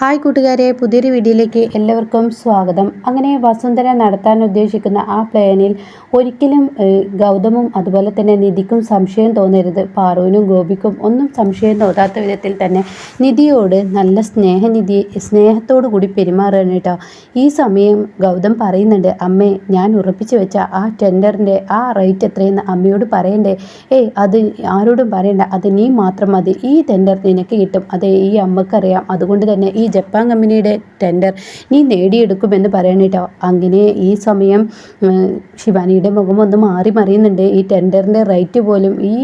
Hi കൂട്ടുകാരെ പുതിയൊരു വീഡിയോയിലേക്ക് എല്ലാവർക്കും സ്വാഗതം. അങ്ങനെ വസുന്ധര നടത്താൻ ഉദ്ദേശിക്കുന്ന ആ പ്ലാനിൽ ഒരിക്കലും ഗൗതമും അതുപോലെ തന്നെ നിധിക്കും സംശയം തോന്നരുത്. പാറുവിനും ഗോപിക്കും ഒന്നും സംശയം തോന്നാത്ത വിധത്തിൽ തന്നെ നിധിയോട് നല്ല സ്നേഹനിധി സ്നേഹത്തോടു കൂടി പെരുമാറുകയാണ് കേട്ടോ ഈ സമയം ഗൗതം പറയുന്നുണ്ട് അമ്മേ ഞാൻ ഉറപ്പിച്ചു വെച്ച ആ ടെൻഡറിന്റെ ആ റേറ്റ് എത്രയെന്ന് അമ്മയോട് പറയണ്ടേ? ഏയ് അത് ആരോടും പറയണ്ട. അത് നീ മാത്രം മതി. ഈ ടെൻഡർ നിനക്ക് കിട്ടും. അതെ ഈ അമ്മക്കറിയാം. അതുകൊണ്ട് തന്നെ ഈ ജപ്പാൻ കമ്പനിയുടെ ടെൻഡർ നീ നേടിയെടുക്കുമെന്ന് പറയണേട്ടോ അങ്ങനെ ഈ സമയം ശിവാനിയുടെ മുഖം ഒന്ന് മാറി മറിയുന്നുണ്ട്. ഈ ടെൻഡറിന്റെ റേറ്റ് പോലും ഈ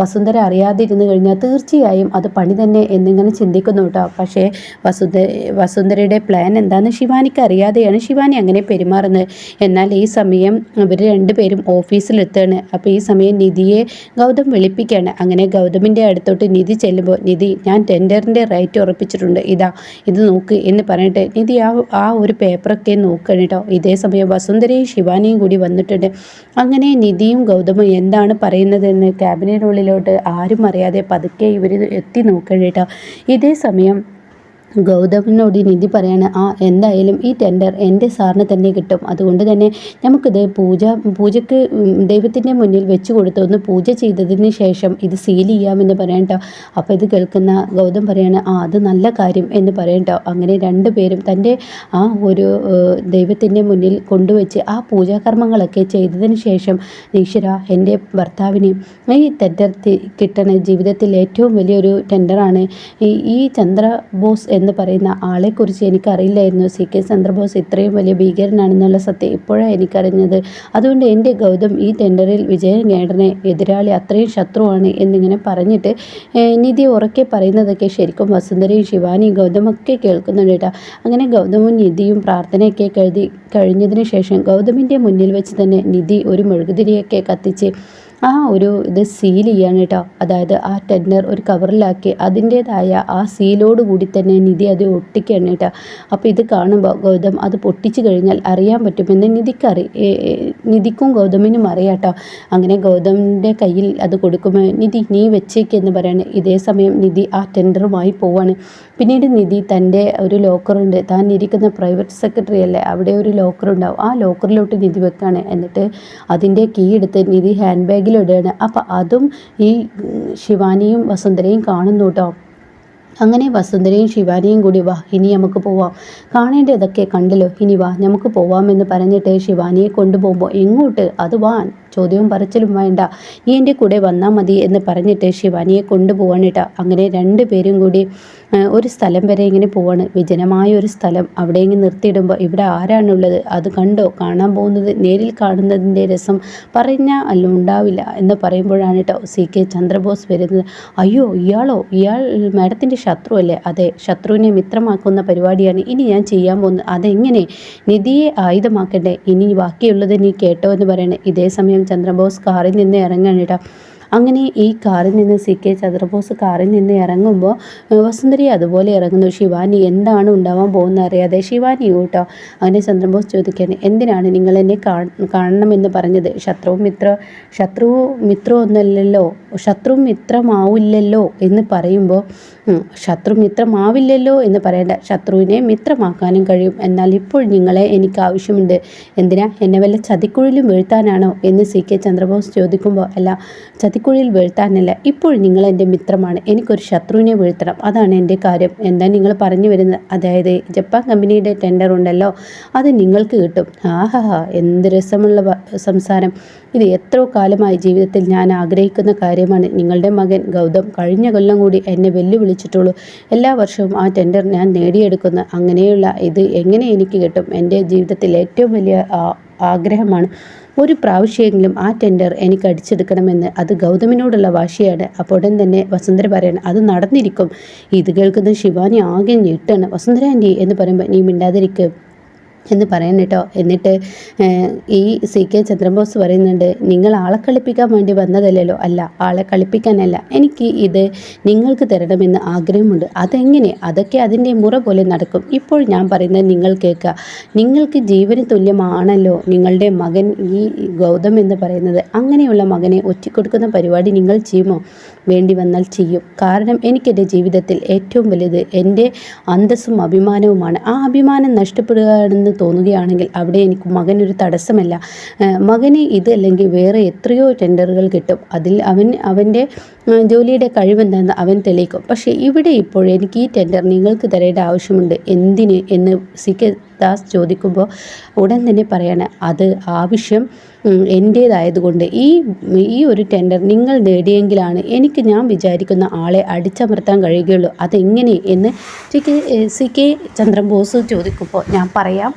വസുന്ധര അറിയാതിരുന്നു കഴിഞ്ഞാൽ തീർച്ചയായും അത് പണി തന്നെ എന്നിങ്ങനെ ചിന്തിക്കുന്നു കേട്ടോ. പക്ഷേ വസുന്ധര വസുന്ധരയുടെ പ്ലാൻ എന്താണെന്ന് ശിവാനിക്ക് അറിയാതെയാണ് ശിവാനി അങ്ങനെ പെരുമാറുന്നത്. എന്നാൽ ഈ സമയം ഇവർ രണ്ടുപേരും ഓഫീസിലെത്തുകയാണ്. അപ്പോൾ ഈ സമയം നിധിയെ ഗൗതം വിളിപ്പിക്കുകയാണ്. അങ്ങനെ ഗൗതമിന്റെ അടുത്തോട്ട് നിധി ചെല്ലുമ്പോൾ നിധി ഞാൻ ടെൻഡറിന്റെ റേറ്റ് ഉറപ്പിച്ചിട്ടുണ്ട്. ഇതാ ഇത് നോക്ക് എന്ന് പറഞ്ഞിട്ട് നിധി ആ ആ ഒരു പേപ്പറൊക്കെ നോക്കണം കേട്ടോ ഇതേ സമയം വസുന്ധരയും ശിവാനിയും കൂടി വന്നിട്ടുണ്ട്. അങ്ങനെ നിധിയും ഗൗതമും എന്താണ് പറയുന്നതെന്ന് ക്യാബിനറ്റിനുള്ളിലോട്ട് ആരും അറിയാതെ പതുക്കെ ഇവർ എത്തി നോക്കണം കേട്ടോ ഇതേ സമയം ഗൗതമിനോട് നിധി പറയാണ് ആ എന്തായാലും ഈ ടെൻഡർ എന്റെ സാറിന് തന്നെ കിട്ടും. അതുകൊണ്ട് തന്നെ നമുക്കിത് പൂജ പൂജയ്ക്ക് ദൈവത്തിന്റെ മുന്നിൽ വെച്ച് കൊടുത്ത് ഒന്ന് പൂജ ചെയ്തതിന് ശേഷം ഇത് സീൽ ചെയ്യാമെന്ന് പറയട്ടോ അപ്പോൾ ഇത് കേൾക്കുന്ന ഗൗതം പറയാണ് ആ അത് നല്ല കാര്യം എന്ന് പറയട്ടോ അങ്ങനെ രണ്ടുപേരും തന്റെ ആ ഒരു ദൈവത്തിന്റെ മുന്നിൽ കൊണ്ടുവച്ച് ആ പൂജാകർമ്മങ്ങളൊക്കെ ചെയ്തതിന് ശേഷം ഈശ്വര എന്റെ ഭർത്താവിന് ഈ ടെൻഡർ കിട്ടണ ജീവിതത്തിൽ ഏറ്റവും വലിയൊരു ടെൻഡറാണ് ഈ ചന്ദ്രബോസ് എന്ന് പറയുന്ന ആളെക്കുറിച്ച് എനിക്കറിയില്ലായിരുന്നു. സി കെ ചന്ദ്രബോസ് ഇത്രയും വലിയ ഭീകരനാണെന്നുള്ള സത്യം ഇപ്പോഴാണ് എനിക്കറിഞ്ഞത്. അതുകൊണ്ട് എന്റെ ഗൗതം ഈ ടെൻഡറിൽ വിജയൻ നേടണേ എതിരാളി അത്രയും ശത്രുവാണ് എന്നിങ്ങനെ പറഞ്ഞിട്ട് നിധി ഉറക്കെ പറയുന്നതൊക്കെ ശരിക്കും വസുന്ധരയും ശിവാനിയും ഗൗതമൊക്കെ കേൾക്കുന്നുണ്ട് കേട്ടോ. അങ്ങനെ ഗൗതമും നിധിയും പ്രാർത്ഥനയൊക്കെ കഴുതി കഴിഞ്ഞതിന് ശേഷം ഗൗതമിന്റെ മുന്നിൽ വെച്ച് തന്നെ നിധി ഒരു മെഴുകുതിരിയൊക്കെ കത്തിച്ച് ആ ഒരു ഇത് സീൽ ചെയ്യാണ് കേട്ടോ അതായത് ആ ടെൻഡർ ഒരു കവറിലാക്കി അതിന്റേതായ ആ സീലോട് കൂടി തന്നെ നിധി അത് ഒട്ടിക്കുകയാണ് കേട്ടോ അപ്പോൾ ഇത് കാണുമ്പോൾ ഗൗതം അത് പൊട്ടിച്ചു കഴിഞ്ഞാൽ അറിയാൻ പറ്റുമെന്ന് നിധിക്കറി നിധിക്കും ഗൗതമിനും അറിയാം കേട്ടോ അങ്ങനെ ഗൗതമിന്റെ കയ്യിൽ അത് കൊടുക്കുമ്പോൾ നിധി നീ വെച്ചേക്കെന്ന് പറയാണ്. ഇതേ സമയം നിധി ആ ടെൻഡറുമായി പോവാണ്. പിന്നീട് നിധി തന്റെ ഒരു ലോക്കറുണ്ട് താൻ ഇരിക്കുന്ന പ്രൈവറ്റ് സെക്രട്ടറി അല്ലേ അവിടെ ഒരു ലോക്കർ ഉണ്ടാവും. ആ ലോക്കറിലോട്ട് നിധി വെക്കാണ്. എന്നിട്ട് അതിന്റെ കീ എടുത്ത് നിധി ഹാൻഡ് ബാഗിൽ ബാഗിലിടുകയാണ് അപ്പോൾ അതും ഈ ശിവാനിയും വസുന്ധരയും കാണുന്നു കേട്ടോ അങ്ങനെ വസുന്ധരയും ശിവാനിയും കൂടി വാ ഇനി നമുക്ക് പോവാം. കാണേണ്ടതൊക്കെ കണ്ടല്ലോ. ഇനി വാ നമുക്ക് പോവാമെന്ന് പറഞ്ഞിട്ട് ശിവാനിയെ കൊണ്ടുപോകുമ്പോൾ എങ്ങോട്ട്? അത് വാൻ. ചോദ്യവും പറച്ചിലും വേണ്ട. നീ എന്റെ കൂടെ വന്നാൽ മതി എന്ന് പറഞ്ഞിട്ട് ശിവാനിയെ കൊണ്ടുപോവാണിട്ട അങ്ങനെ രണ്ട് പേരും കൂടി ഒരു സ്ഥലം വരെ ഇങ്ങനെ പോവാണ്. വിജനമായ ഒരു സ്ഥലം അവിടെ ഇങ്ങനെ നിർത്തിയിടുമ്പോൾ ഇവിടെ ആരാണുള്ളത്? അത് കണ്ടോ? കാണാൻ പോകുന്നത് നേരിൽ കാണുന്നതിന്റെ രസം പറഞ്ഞാൽ അല്ല ഉണ്ടാവില്ല എന്ന് പറയുമ്പോഴാണ് കേട്ടോ സി കെ ചന്ദ്രബോസ് വരുന്നത്. അയ്യോ ഇയാളോ? ഇയാൾ മാഡത്തിന്റെ ശത്രു അല്ലേ? അതെ ശത്രുവിനെ മിത്രമാക്കുന്ന പരിപാടിയാണ് ഇനി ഞാൻ ചെയ്യാൻ പോകുന്നത്. അതെങ്ങനെ? നിധിയെ ആയുധമാക്കണ്ടേ? ഇനി ബാക്കിയുള്ളത് നീ കേട്ടോ എന്ന് പറയണേ. ഇതേ സമയം ചന്ദ്രബോസ് കാറിൽ നിന്ന് ഇറങ്ങാനിട അങ്ങനെ ഈ കാറിൽ നിന്ന് സി കെ ചന്ദ്രബോസ് കാറിൽ നിന്ന് ഇറങ്ങുമ്പോൾ വസുന്ധരി അതുപോലെ ഇറങ്ങുന്നു. ശിവാനി എന്താണ് ഉണ്ടാവാൻ പോകുന്നത്? അറിയാതെ ശിവാനി കേട്ടോ അങ്ങനെ ചന്ദ്രബോസ് ചോദിക്കാൻ എന്തിനാണ് നിങ്ങൾ എന്നെ കാണണമെന്ന് പറഞ്ഞത്? ശത്രു മിത്ര ശത്രു മിത്രം ഒന്നല്ലല്ലോ ശത്രു മിത്രമാവില്ലല്ലോ? എന്ന് പറയുമ്പോൾ ശത്രു മിത്രമാവില്ലല്ലോ എന്ന് പറയേണ്ട. ശത്രുവിനെ മിത്രമാക്കാനും കഴിയും. എന്നാൽ ഇപ്പോൾ നിങ്ങളെ എനിക്ക് ആവശ്യമുണ്ട്. എന്തിനാ? എന്നെ വല്ല ചതിക്കുഴിലും വീഴ്ത്താനാണോ? എന്ന് സി കെ ചന്ദ്രബോസ് ചോദിക്കുമ്പോൾ അല്ല ചതിക്കുഴിയിൽ വീഴ്ത്താനല്ല. ഇപ്പോൾ നിങ്ങൾ എന്റെ മിത്രമാണ്. എനിക്കൊരു ശത്രുവിനെ വീഴ്ത്തണം. അതാണ് എന്റെ കാര്യം. എന്താ നിങ്ങൾ പറഞ്ഞു വരുന്നത്? അതായത് ജപ്പാൻ കമ്പനിയുടെ ടെൻഡർ ഉണ്ടല്ലോ. അത് നിങ്ങൾക്ക് കിട്ടും. ആഹാ എന്ത് രസമുള്ള സംസാരം. ഇത് എത്രയോ കാലമായി ജീവിതത്തിൽ ഞാൻ ആഗ്രഹിക്കുന്ന കാര്യമാണ്. നിങ്ങളുടെ മകൻ ഗൗതം കഴിഞ്ഞ കൊല്ലം കൂടി എന്നെ വെല്ലുവിളിച്ചിട്ടുള്ളൂ. എല്ലാ വർഷവും ആ ടെൻഡർ ഞാൻ നേടിയെടുക്കുന്ന. അങ്ങനെയുള്ള ഇത് എങ്ങനെ എനിക്ക് കിട്ടും? എന്റെ ജീവിതത്തിൽ ഏറ്റവും വലിയ ആഗ്രഹമാണ് ഒരു പ്രാവശ്യമെങ്കിലും ആ ടെൻഡർ എനിക്ക് അടിച്ചെടുക്കണമെന്ന് അത് ഗൗതമിനോടുള്ള വാശിയാണ്. അപ്പോൾ ഉടൻ തന്നെ വസുന്ധര പറയണം അത് നടന്നിരിക്കും. ഇത് കേൾക്കുന്ന ശിവാനി ആകെ ഞെട്ടാണ്. വസുന്ധര ആന്റി എന്ന് പറയുമ്പോൾ നീ മിണ്ടാതിരിക്കും. എന്ന് പറയാൻ കേട്ടോ. എന്നിട്ട് ഈ സി കെ ചന്ദ്രബോസ് പറയുന്നുണ്ട് നിങ്ങൾ ആളെ കളിപ്പിക്കാൻ വേണ്ടി വന്നതല്ലല്ലോ. അല്ല ആളെ കളിപ്പിക്കാനല്ല. എനിക്ക് ഇത് നിങ്ങൾക്ക് തരണമെന്ന് ആഗ്രഹമുണ്ട്. അതെങ്ങനെ? അതൊക്കെ അതിന്റെ മുറ പോലെ നടക്കും. ഇപ്പോൾ ഞാൻ പറയുന്നത് നിങ്ങൾ കേൾക്കുക. നിങ്ങൾക്ക് ജീവന് തുല്യമാണല്ലോ നിങ്ങളുടെ മകൻ ഈ ഗൗതം എന്ന് പറയുന്നത്. അങ്ങനെയുള്ള മകനെ ഒറ്റിക്കൊടുക്കുന്ന പരിപാടി നിങ്ങൾ ചെയ്യുമോ? വേണ്ടി വന്നാൽ ചെയ്യും. കാരണം എനിക്കെന്റെ ജീവിതത്തിൽ ഏറ്റവും വലുത് എന്റെ അന്തസ്സും അഭിമാനവുമാണ്. ആ അഭിമാനം നഷ്ടപ്പെടുകയാണെന്ന് തോന്നുകയാണെങ്കിൽ അവിടെ എനിക്ക് മകനൊരു തടസ്സമല്ല. മകന് ഇതല്ലെങ്കിൽ വേറെ എത്രയോ ടെൻഡറുകൾ കിട്ടും. അതിൽ അവൻ അവന്റെ ജോലിയുടെ കഴിവെന്താണെന്ന് അവൻ തെളിയിക്കും. പക്ഷേ ഇവിടെ ഇപ്പോൾ എനിക്ക് ഈ ടെൻഡർ നിങ്ങൾക്ക് തരേണ്ട ആവശ്യമുണ്ട്. എന്തിന് എന്ന് സി ദാസ് ചോദിക്കുമ്പോൾ ഉടൻ തന്നെ പറയാണ് അത് ആവശ്യം എന്റേതായതുകൊണ്ട് ഈ ഈ ഒരു ടെൻഡർ നിങ്ങൾ നേടിയെങ്കിലാണ് എനിക്ക് ഞാൻ വിചാരിക്കുന്ന ആളെ അടിച്ചമർത്താൻ കഴിയുകയുള്ളൂ. അതെങ്ങനെ? എന്ന് സി കെ ചന്ദ്രബോസ് ചോദിക്കുമ്പോൾ ഞാൻ പറയാം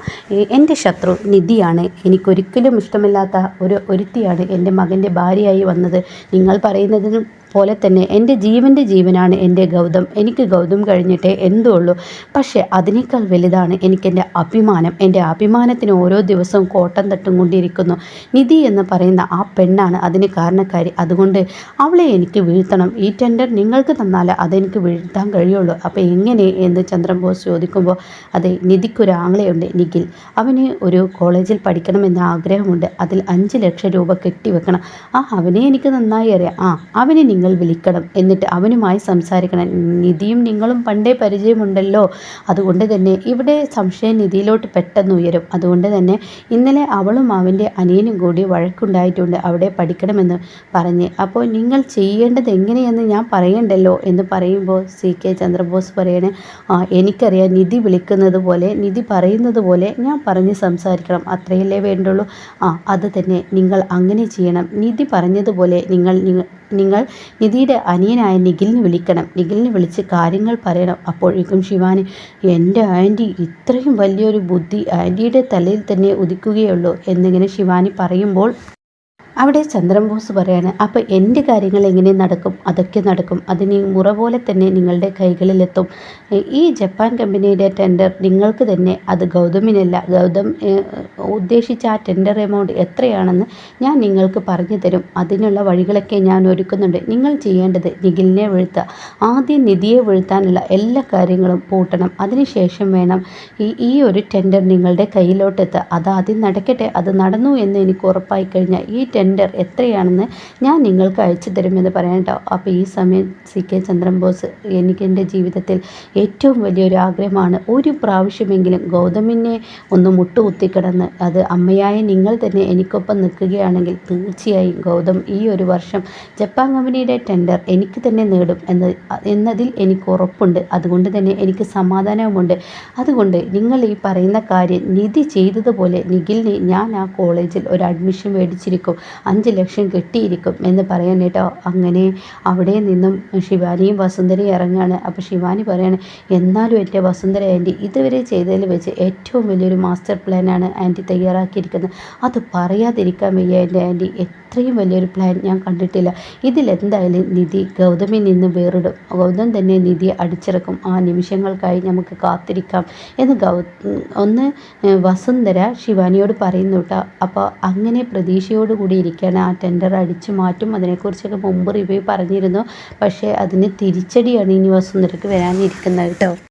എന്റെ ശത്രു നിധിയാണ്. എനിക്കൊരിക്കലും ഇഷ്ടമില്ലാത്ത ഒരു ഒരുത്തിയാണ് എന്റെ മകന്റെ ഭാര്യയായി വന്നത്. നിങ്ങൾ പറയുന്നതിനും പോലെ തന്നെ എന്റെ ജീവന്റെ ജീവനാണ് എന്റെ ഗൗതം. എനിക്ക് ഗൗതം കഴിഞ്ഞിട്ടേ എന്തുള്ളൂ. പക്ഷേ അതിനേക്കാൾ വലുതാണ് എനിക്കെന്റെ അഭിമാനം. എന്റെ അഭിമാനത്തിന് ഓരോ ദിവസവും കോട്ടം തട്ടും കൊണ്ടിരിക്കുന്നു നിധി എന്ന് പറയുന്ന ആ പെണ്ണാണ് അതിന് കാരണക്കാരി. അതുകൊണ്ട് അവളെ എനിക്ക് വീഴ്ത്തണം. ഈ ടെൻഡർ നിങ്ങൾക്ക് തന്നാൽ അതെനിക്ക് വീഴ്ത്താൻ കഴിയുള്ളൂ. അപ്പോൾ എങ്ങനെ എന്ന് ചന്ദ്രൻ ബോസ് ചോദിക്കുമ്പോൾ അതെ നിധിക്കൊരു ആങ്ങളയുണ്ട് നിഖിൽ. അവന് ഒരു കോളേജിൽ പഠിക്കണമെന്ന ആഗ്രഹമുണ്ട്. അതിൽ അഞ്ച് ലക്ഷം രൂപ കെട്ടിവെക്കണം. ആ അവനെ എനിക്ക് നന്നായി അറിയാം. ആ അവനെ നിങ്ങൾ നിങ്ങൾ വിളിക്കണം എന്നിട്ട് അവനുമായി സംസാരിക്കണം. നിധിയും നിങ്ങളും പണ്ടേ പരിചയമുണ്ടല്ലോ. അതുകൊണ്ട് തന്നെ ഇവിടെ സംശയം നിധിയിലോട്ട് പെട്ടെന്ന് ഉയരും. അതുകൊണ്ട് തന്നെ ഇന്നലെ അവളും അവന്റെ അനിയനും കൂടി വഴക്കുണ്ടായിട്ടുണ്ട്. അവിടെ പഠിക്കണമെന്ന് പറഞ്ഞ്. അപ്പോൾ നിങ്ങൾ ചെയ്യേണ്ടത് എങ്ങനെയെന്ന് ഞാൻ പറയണ്ടല്ലോ എന്ന് പറയുമ്പോൾ സി കെ ചന്ദ്രബോസ് പറയണേ എനിക്കറിയാം നിധി വിളിക്കുന്നത് പോലെ നിധി പറയുന്നത് പോലെ ഞാൻ പറഞ്ഞ് സംസാരിക്കണം. അത്രയല്ലേ വേണ്ടുള്ളൂ. ആ അത് തന്നെ. നിങ്ങൾ അങ്ങനെ ചെയ്യണം. നിധി പറഞ്ഞതുപോലെ നിങ്ങൾ നിങ്ങൾ നിധിയുടെ അനിയനായ നിഖിലിനെ വിളിക്കണം. നിഖിലിനെ വിളിച്ച് കാര്യങ്ങൾ പറയണം. അപ്പോഴേക്കും ശിവാനി എന്റെ ആന്റി ഇത്രയും വലിയൊരു ബുദ്ധി ആന്റിയുടെ തലയിൽ തന്നെ ഉദിക്കുകയുള്ളൂ എന്നിങ്ങനെ ശിവാനി പറയുമ്പോൾ അവിടെ ചന്ദ്രൻബോസ് പറയാണ് അപ്പോൾ എന്റെ കാര്യങ്ങൾ എങ്ങനെ നടക്കും? അതൊക്കെ നടക്കും. അതിന് മുറ പോലെ തന്നെ നിങ്ങളുടെ കൈകളിലെത്തും. ഈ ജപ്പാൻ കമ്പനിയുടെ ടെൻഡർ നിങ്ങൾക്ക് തന്നെ അത് ഗൗതമിനല്ല. ഗൗതം ഉദ്ദേശിച്ച ആ ടെൻഡർ എമൗണ്ട് എത്രയാണെന്ന് ഞാൻ നിങ്ങൾക്ക് പറഞ്ഞു തരും. അതിനുള്ള വഴികളൊക്കെ ഞാൻ ഒരുക്കുന്നുണ്ട്. നിങ്ങൾ ചെയ്യേണ്ടത് നിഖിലിനെ വീഴ്ത്തുക. ആദ്യം നിധിയെ വീഴ്ത്താനുള്ള എല്ലാ കാര്യങ്ങളും പൂട്ടണം. അതിനുശേഷം വേണം ഈ ഈ ഒരു ടെൻഡർ നിങ്ങളുടെ കയ്യിലോട്ടെത്തുക. അത് ആദ്യം നടക്കട്ടെ. അത് നടന്നു എന്ന് എനിക്ക് ഉറപ്പായി കഴിഞ്ഞാൽ ഈ ടെൻഡർ എത്രയാണെന്ന് ഞാൻ നിങ്ങൾക്ക് അയച്ചു തരുമെന്ന് പറയാൻ കേട്ടോ. അപ്പോൾ ഈ സമയം സി കെ ചന്ദ്രൻബോസ് എനിക്ക് എന്റെ ജീവിതത്തിൽ ഏറ്റവും വലിയൊരു ആഗ്രഹമാണ്. ഒരു പ്രാവശ്യമെങ്കിലും ഗൗതമിനെ ഒന്ന് മുട്ടുകുത്തിക്കിടന്ന് അത് അമ്മയായ നിങ്ങൾ തന്നെ എനിക്കൊപ്പം നിൽക്കുകയാണെങ്കിൽ തീർച്ചയായും ഗൗതം ഈ ഒരു വർഷം ജപ്പാൻ കമ്പനിയുടെ ടെൻഡർ എനിക്ക് തന്നെ നേടും എന്ന് എന്നതിൽ എനിക്ക് ഉറപ്പുണ്ട്. അതുകൊണ്ട് തന്നെ എനിക്ക് സമാധാനവുമുണ്ട്. അതുകൊണ്ട് നിങ്ങൾ ഈ പറയുന്ന കാര്യം നിധി ചെയ്തതുപോലെ നിഖിലിനെ ഞാൻ ആ കോളേജിൽ ഒരു അഡ്മിഷൻ മേടിച്ചിരിക്കും. അഞ്ച് ലക്ഷം കിട്ടിയിരിക്കും എന്ന് പറയാൻ കേട്ടോ. അങ്ങനെ അവിടെ നിന്നും ശിവാനിയും വസുന്ധരയും ഇറങ്ങുകയാണ് അപ്പോൾ ശിവാനി പറയാണ് എന്നാലും എന്റെ വസുന്ധര ആന്റി ഇതുവരെ ചെയ്തതിൽ വെച്ച് ഏറ്റവും വലിയൊരു മാസ്റ്റർ പ്ലാനാണ് ആന്റി തയ്യാറാക്കിയിരിക്കുന്നത്. അത് പറയാതിരിക്കാൻ വയ്യ എന്റെ ആന്റി. ഇത്രയും വലിയൊരു പ്ലാൻ ഞാൻ കണ്ടിട്ടില്ല. ഇതിലെന്തായാലും നിധി ഗൗതമിൽ നിന്ന് വേറിടും. ഗൗതം തന്നെ നിധിയെ അടിച്ചിറക്കും. ആ നിമിഷങ്ങൾക്കായി നമുക്ക് കാത്തിരിക്കാം എന്ന് ഗൗ ഒന്ന് വസുന്ധര ശിവാനിയോട് പറയുന്നു കേട്ടോ. അപ്പോൾ അങ്ങനെ പ്രതീക്ഷയോടുകൂടി ഇരിക്കുകയാണ് ആ ടെൻഡർ അടിച്ചു മാറ്റും. അതിനെക്കുറിച്ചൊക്കെ മുമ്പ് റിവ്യൂ പറഞ്ഞിരുന്നു. പക്ഷേ അതിന് തിരിച്ചടിയാണ് ഇനി വസുന്ധരക്ക് വരാനിരിക്കുന്നത് കേട്ടോ.